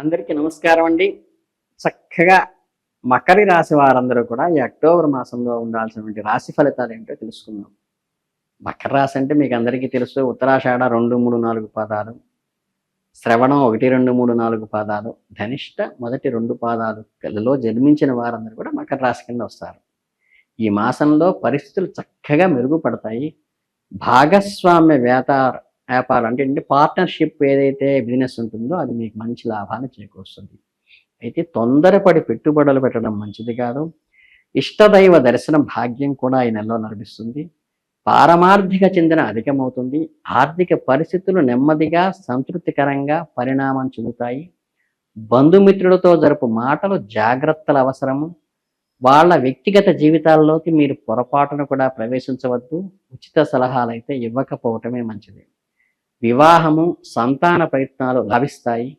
అందరికీ నమస్కారం అండి. చక్కగా మకరి రాశి వారందరూ కూడా ఈ అక్టోబర్ మాసంలో ఉండాల్సినటువంటి రాశి ఫలితాలు ఏంటో తెలుసుకుందాం. మకర రాశి అంటే మీకు అందరికీ తెలుసు ఉత్తరాషాఢ రెండు మూడు నాలుగు పాదాలు శ్రవణం ఒకటి రెండు మూడు నాలుగు పాదాలు ధనిష్ట మొదటి రెండు పాదాలు పాదాలలో జన్మించిన వారందరూ కూడా మకర రాశి కింద వస్తారు. ఈ మాసంలో పరిస్థితులు చక్కగా మెరుగుపడతాయి. భాగస్వామ్య వ్యాపార వ్యాపారం అంటే ఏంటంటే పార్ట్నర్షిప్ ఏదైతే బిజినెస్ ఉంటుందో అది మీకు మంచి లాభాన్ని చేకూరుస్తుంది. అయితే తొందరపడి పెట్టుబడులు పెట్టడం మంచిది కాదు. ఇష్టదైవ దర్శన భాగ్యం కూడా ఈ నెలలో లభిస్తుంది పారమార్థిక చెందిన అధికమవుతుంది. ఆర్థిక పరిస్థితులు నెమ్మదిగా సంతృప్తికరంగా పరిణామం చెందుతాయి. బంధుమిత్రులతో జరుపు మాటలు జాగ్రత్తల అవసరము. వాళ్ళ వ్యక్తిగత జీవితాల్లోకి మీరు పొరపాటును కూడా ప్రవేశించవద్దు. ఉచిత సలహాలు అయితే ఇవ్వకపోవటమే మంచిది. వివాహము సంతాన ప్రయత్నాలు లభిస్తాయి.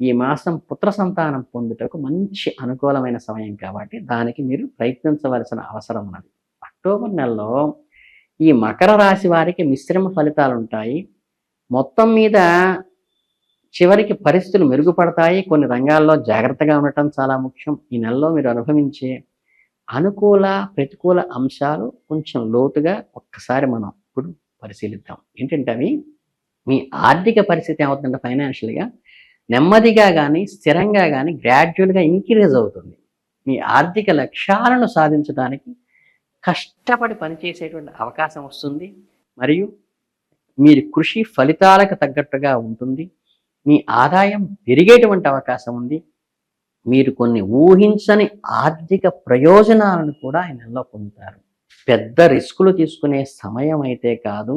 ఈ మాసం పుత్ర సంతానం పొందుటకు మంచి అనుకూలమైన సమయం కాబట్టి దానికి మీరు ప్రయత్నించవలసిన అవసరం ఉన్నది. అక్టోబర్ నెలలో ఈ మకర రాశి వారికి మిశ్రమ ఫలితాలు ఉంటాయి. మొత్తం మీద చివరికి పరిస్థితులు మెరుగుపడతాయి. కొన్ని రంగాల్లో జాగ్రత్తగా ఉండటం చాలా ముఖ్యం. ఈ నెలలో మీరు అనుభవించే అనుకూల ప్రతికూల అంశాలు కొంచెం లోతుగా ఒక్కసారి మనం ఇప్పుడు పరిశీలిద్దాం. ఏంటంటే అవి మీ ఆర్థిక పరిస్థితి ఏమవుతుందంటే ఫైనాన్షియల్గా నెమ్మదిగా కానీ స్థిరంగా కానీ గ్రాడ్యువల్గా ఇంక్రీజ్ అవుతుంది. మీ ఆర్థిక లక్ష్యాలను సాధించడానికి కష్టపడి పనిచేసేటువంటి అవకాశం వస్తుంది. మరియు మీరు కృషి ఫలితాలకు తగ్గట్టుగా ఉంటుంది. మీ ఆదాయం పెరిగేటువంటి అవకాశం ఉంది. మీరు కొన్ని ఊహించని ఆర్థిక ప్రయోజనాలను కూడా ఈ నెలలో పొందుతారు. పెద్ద రిస్కులు తీసుకునే సమయం అయితే కాదు.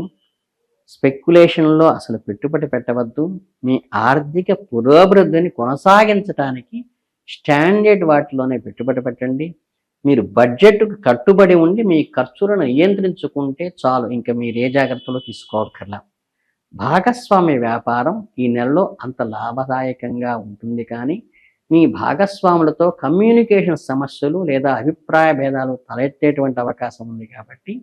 స్పెక్యులేషన్లో అసలు పెట్టుబడి పెట్టవద్దు. మీ ఆర్థిక పురోభివృద్ధిని కొనసాగించడానికి స్టాండర్డ్ వాటిలోనే పెట్టుబడి పెట్టండి. మీరు బడ్జెట్కు కట్టుబడి ఉండి మీ ఖర్చులను నియంత్రించుకుంటే చాలు. ఇంకా మీరు ఏ జాగ్రత్తలు తీసుకోకర్లా భాగస్వామ్య వ్యాపారం ఈ నెలలో అంత లాభదాయకంగా ఉంటుంది కానీ మీ భాగస్వాములతో కమ్యూనికేషన్ సమస్యలు లేదా అభిప్రాయ భేదాలు తలెత్తేటువంటి అవకాశం ఉంది కాబట్టి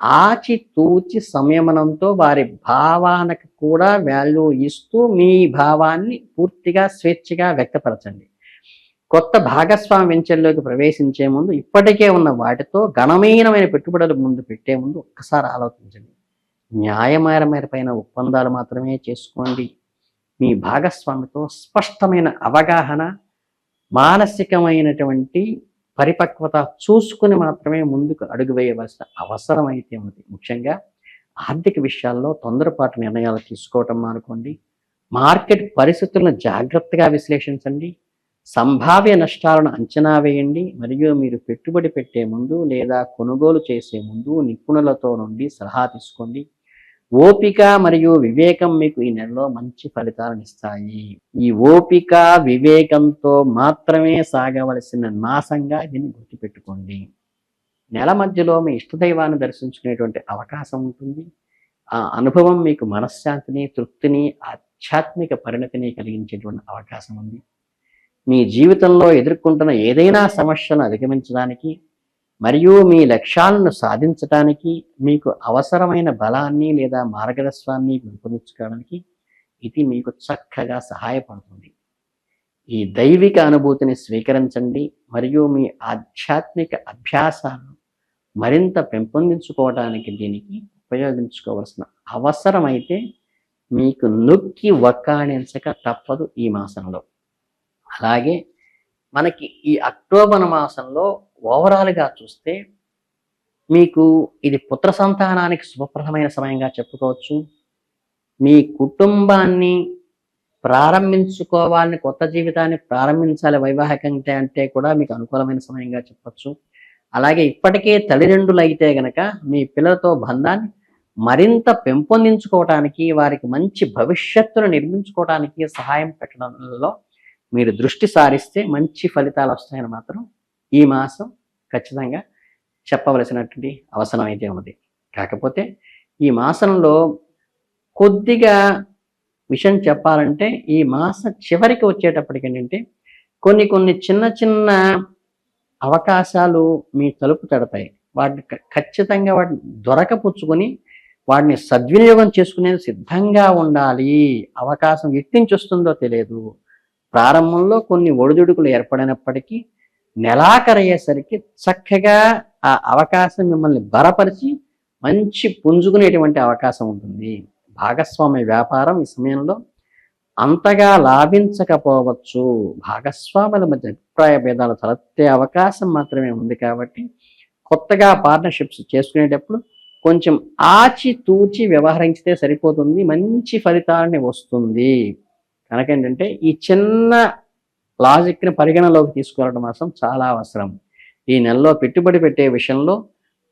ఆచితూచి సంయమనంతో వారి భావానికి కూడా వాల్యూ ఇస్తూ మీ భావాన్ని పూర్తిగా స్వేచ్ఛగా వ్యక్తపరచండి. కొత్త భాగస్వామి వెంచర్లోకి ప్రవేశించే ముందు ఇప్పటికే ఉన్న వాటితో గణనీయమైన పెట్టుబడులు ముందు పెట్టే ముందు ఒక్కసారి ఆలోచించండి. న్యాయమారమైన పైన ఒప్పందాలు మాత్రమే చేసుకోండి. మీ భాగస్వామితో స్పష్టమైన అవగాహన మానసికమైనటువంటి పరిపక్వత చూసుకుని మాత్రమే ముందుకు అడుగు వేయవలసిన అవసరం అయితే ఉంది. ముఖ్యంగా ఆర్థిక విషయాల్లో తొందరపాటు నిర్ణయాలు తీసుకోవటం మానుకోండి. మార్కెట్ పరిస్థితులను జాగ్రత్తగా విశ్లేషించండి. సంభావ్య నష్టాలను అంచనా వేయండి. మరియు మీరు పెట్టుబడి పెట్టే ముందు లేదా కొనుగోలు చేసే ముందు నిపుణులతో నుండి సలహా తీసుకోండి. ఓపిక మరియు వివేకం మీకు ఈ నెలలో మంచి ఫలితాలను ఇస్తాయి. ఈ ఓపిక వివేకంతో మాత్రమే సాగవలసిన మాసంగా దీన్ని గుర్తుపెట్టుకోండి. నెల మధ్యలో మీ ఇష్టదైవాన్ని దర్శించుకునేటువంటి అవకాశం ఉంటుంది. ఆ అనుభవం మీకు మనశ్శాంతిని తృప్తిని ఆధ్యాత్మిక పరిణతిని కలిగించేటువంటి అవకాశం ఉంది. మీ జీవితంలో ఎదుర్కొంటున్న ఏదైనా సమస్యను అధిగమించడానికి మరియు మీ లక్ష్యాలను సాధించడానికి మీకు అవసరమైన బలాన్ని లేదా మార్గదర్శనాన్ని పెంపొందించుకోవడానికి ఇది మీకు చక్కగా సహాయపడుతుంది. ఈ దైవిక అనుభూతిని స్వీకరించండి మరియు మీ ఆధ్యాత్మిక అభ్యాసాలను మరింత పెంపొందించుకోవడానికి దీనికి ఉపయోగించుకోవాల్సిన అవసరమైతే మీకు నొక్కి వక్కాణించక తప్పదు ఈ మాసంలో. అలాగే మనకి ఈ అక్టోబర్ మాసంలో ఓవరాల్గా చూస్తే మీకు ఇది పుత్ర సంతానానికి శుభప్రదమైన సమయంగా చెప్పుకోవచ్చు. మీ కుటుంబాన్ని ప్రారంభించుకోవాలని కొత్త జీవితాన్ని ప్రారంభించాలి వైవాహికంగా అంటే కూడా మీకు అనుకూలమైన సమయంగా చెప్పచ్చు. అలాగే ఇప్పటికే తల్లిదండ్రులు అయితే గనక మీ పిల్లలతో బంధాన్ని మరింత పెంపొందించుకోవటానికి వారికి మంచి భవిష్యత్తును నిర్మించుకోవడానికి సహాయం పెట్టడంలో మీరు దృష్టి సారిస్తే మంచి ఫలితాలు వస్తాయని మాత్రం ఈ మాసం ఖచ్చితంగా చెప్పవలసినటువంటి అవసరం అయితే ఉంది. కాకపోతే ఈ మాసంలో కొద్దిగా విషయం చెప్పాలంటే ఈ మాసం చివరికి వచ్చేటప్పటికి ఏంటంటే కొన్ని కొన్ని చిన్న చిన్న అవకాశాలు మీ తలుపు తడతాయి. వాటిని ఖచ్చితంగా వాటిని దొరకపుచ్చుకొని వాటిని సద్వినియోగం చేసుకునేది సిద్ధంగా ఉండాలి. అవకాశం ఎట్టించి వస్తుందో తెలియదు. ప్రారంభంలో కొన్ని ఒడిదుడుకులు ఏర్పడినప్పటికీ నెలాఖరయ్యేసరికి చక్కగా ఆ అవకాశం మిమ్మల్ని బలపరిచి మంచి పుంజుకునేటువంటి అవకాశం ఉంటుంది. భాగస్వామ్య వ్యాపారం ఈ సమయంలో అంతగా లాభించకపోవచ్చు. భాగస్వాముల మధ్య అభిప్రాయ భేదాలు తలెత్తే అవకాశం మాత్రమే ఉంది కాబట్టి కొత్తగా పార్ట్నర్షిప్స్ చేసుకునేటప్పుడు కొంచెం ఆచి తూచి వ్యవహరించితే సరిపోతుంది. మంచి ఫలితాలని వస్తుంది. కనుక ఏంటంటే ఈ చిన్న లాజిక్ని పరిగణలోకి తీసుకోవడం మాత్రం చాలా అవసరం. ఈ నెలలో పెట్టుబడి పెట్టే విషయంలో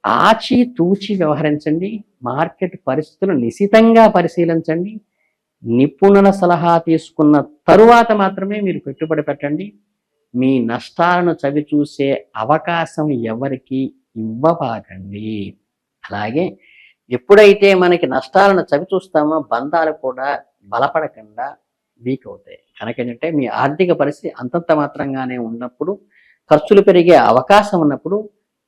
ఆచి తూచి వ్యవహరించండి. మార్కెట్ పరిస్థితులు నిశితంగా పరిశీలించండి. నిపుణుల సలహా తీసుకున్న తరువాత మాత్రమే మీరు పెట్టుబడి పెట్టండి. మీ నష్టాలను చవి చూసే అవకాశం ఎవరికి ఇవ్వబాకండి. అలాగే ఎప్పుడైతే మనకి నష్టాలను చవి చూస్తామో బంధాలు కూడా బలపడకుండా వీక్ అవుతాయి. కనుక ఏంటంటే మీ ఆర్థిక పరిస్థితి అంతంత మాత్రంగానే ఉన్నప్పుడు ఖర్చులు పెరిగే అవకాశం ఉన్నప్పుడు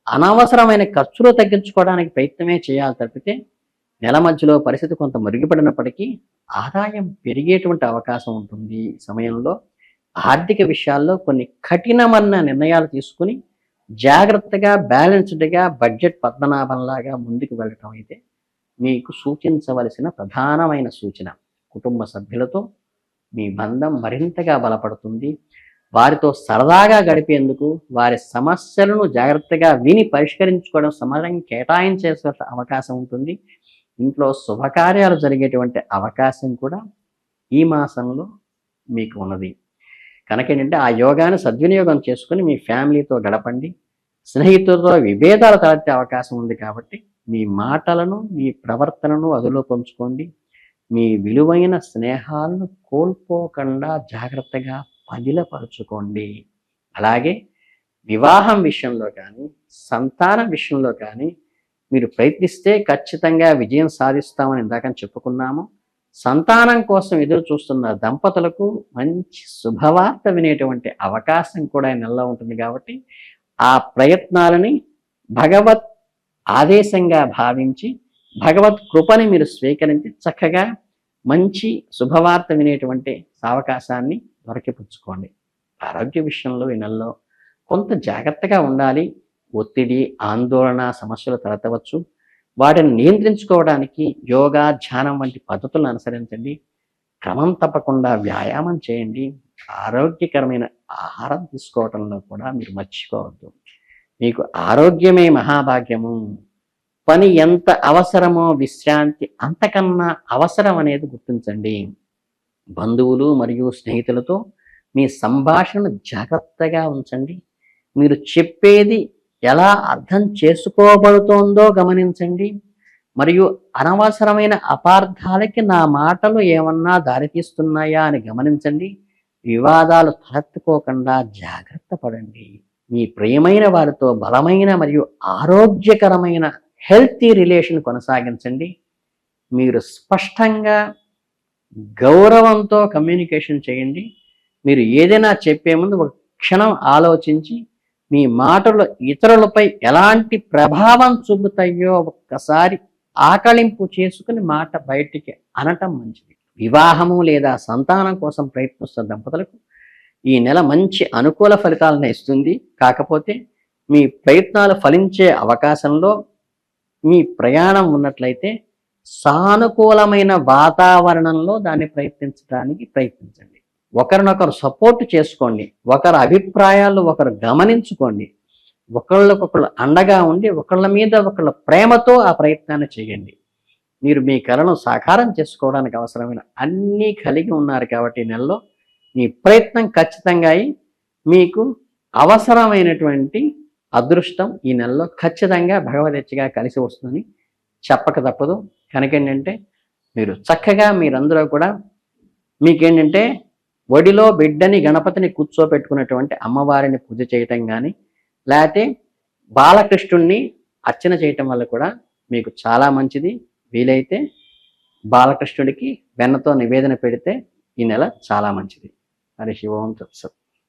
అనవసరమైన ఖర్చులు తగ్గించుకోవడానికి ప్రయత్నమే చేయాలి తప్పితే నెల మధ్యలో పరిస్థితి కొంత మెరుగుపడినప్పటికీ ఆదాయం పెరిగేటువంటి అవకాశం ఉంటుంది ఈ సమయంలో. ఆర్థిక విషయాల్లో కొన్ని కఠినమైన నిర్ణయాలు తీసుకుని జాగ్రత్తగా బ్యాలెన్స్డ్గా బడ్జెట్ పద్మనాభంలాగా ముందుకు వెళ్ళటం అయితే మీకు సూచించవలసిన ప్రధానమైన సూచన కుటుంబ సభ్యులతో మీ బంధం మరింతగా బలపడుతుంది. వారితో సరదాగా గడిపేందుకు వారి సమస్యలను జాగ్రత్తగా విని పరిష్కరించుకోవడం సమయం కేటాయించే అవకాశం ఉంటుంది. ఇంట్లో శుభకార్యాలు జరిగేటువంటి అవకాశం కూడా ఈ మాసంలో మీకు ఉన్నది. కనుక ఏంటంటే ఆ యోగాన్ని సద్వినియోగం చేసుకుని మీ ఫ్యామిలీతో గడపండి. స్నేహితులతో విభేదాలు తలెత్తే అవకాశం ఉంది కాబట్టి మీ మాటలను మీ ప్రవర్తనను అదులో పంచుకోండి. మీ విలువైన స్నేహాలను కోల్పోకుండా జాగ్రత్తగా పదిలపరుచుకోండి. అలాగే వివాహం విషయంలో కానీ సంతానం విషయంలో కానీ మీరు ప్రయత్నిస్తే ఖచ్చితంగా విజయం సాధిస్తామని ఇందాక చెప్పుకున్నాము. సంతానం కోసం ఎదురు చూస్తున్న దంపతులకు మంచి శుభవార్త వినేటువంటి అవకాశం కూడా నెలలో ఉంటుంది కాబట్టి ఆ ప్రయత్నాలని భగవత్ ఆదేశంగా భావించి భగవత్ కృపని మీరు స్వీకరించి చక్కగా మంచి శుభవార్త వినేటువంటి సావకాశాన్ని దొరకిపుచ్చుకోండి. ఆరోగ్య విషయంలో ఈ నెలలో కొంత జాగ్రత్తగా ఉండాలి. ఒత్తిడి ఆందోళన సమస్యలు తలెత్తవచ్చు. వాటిని నియంత్రించుకోవడానికి యోగా ధ్యానం వంటి పద్ధతులను అనుసరించండి. క్రమం తప్పకుండా వ్యాయామం చేయండి. ఆరోగ్యకరమైన ఆహారం తీసుకోవటంలో కూడా మీరు మర్చిపోవద్దు. మీకు ఆరోగ్యమే మహాభాగ్యము. పని ఎంత అవసరమో విశ్రాంతి అంతకన్నా అవసరం అనేది గుర్తించండి. బంధువులు మరియు స్నేహితులతో మీ సంభాషణను జాగ్రత్తగా ఉంచండి. మీరు చెప్పేది ఎలా అర్థం చేసుకోబడుతోందో గమనించండి. మరియు అనవసరమైన అపార్థాలకి నా మాటలు ఏమన్నా దారితీస్తున్నాయా అని గమనించండి. వివాదాలు తలెత్తుకోకుండా జాగ్రత్త పడండి. మీ ప్రియమైన వారితో బలమైన మరియు ఆరోగ్యకరమైన హెల్తీ రిలేషన్ కొనసాగించండి. మీరు స్పష్టంగా గౌరవంతో కమ్యూనికేషన్ చేయండి. మీరు ఏదైనా చెప్పే ముందు ఒక క్షణం ఆలోచించి మీ మాటలు ఇతరులపై ఎలాంటి ప్రభావం చూపుతాయో ఒక్కసారి ఆకళింపు చేసుకుని మాట బయటికి అనటం మంచిది. వివాహము లేదా సంతానం కోసం ప్రయత్నిస్తున్న దంపతులకు ఈ నెల మంచి అనుకూల ఫలితాలను ఇస్తుంది. కాకపోతే మీ ప్రయత్నాలు ఫలించే అవకాశంలో మీ ప్రయాణం ఉన్నట్లయితే సానుకూలమైన వాతావరణంలో దాన్ని ప్రయత్నించడానికి ప్రయత్నించండి. ఒకరినొకరు సపోర్ట్ చేసుకోండి. ఒకరి అభిప్రాయాలు ఒకరు గమనించుకోండి. ఒకళ్ళకొకళ్ళు అండగా ఉండి ఒకళ్ళ మీద ఒకళ్ళ ప్రేమతో ఆ ప్రయత్నాన్ని చేయండి. మీరు మీ కళను సాకారం చేసుకోవడానికి అవసరమైన అన్నీ కలిగి ఉన్నారు కాబట్టి నెలలో మీ ప్రయత్నం ఖచ్చితంగా అయి మీకు అవసరమైనటువంటి అదృష్టం ఈ నెలలో ఖచ్చితంగా భగవదెచ్చగా కలిసి వస్తుందని చెప్పక తప్పదు. కనుక ఏంటంటే మీరు చక్కగా మీరందరూ కూడా మీకేంటంటే ఒడిలో బిడ్డని గణపతిని కూర్చోపెట్టుకున్నటువంటి అమ్మవారిని పూజ చేయటం కానీ లేకపోతే బాలకృష్ణుణ్ణి అర్చన చేయటం వల్ల కూడా మీకు చాలా మంచిది. వీలైతే బాలకృష్ణుడికి వెన్నతో నివేదన పెడితే ఈ నెల చాలా మంచిది. హరి శివం తత్సత్.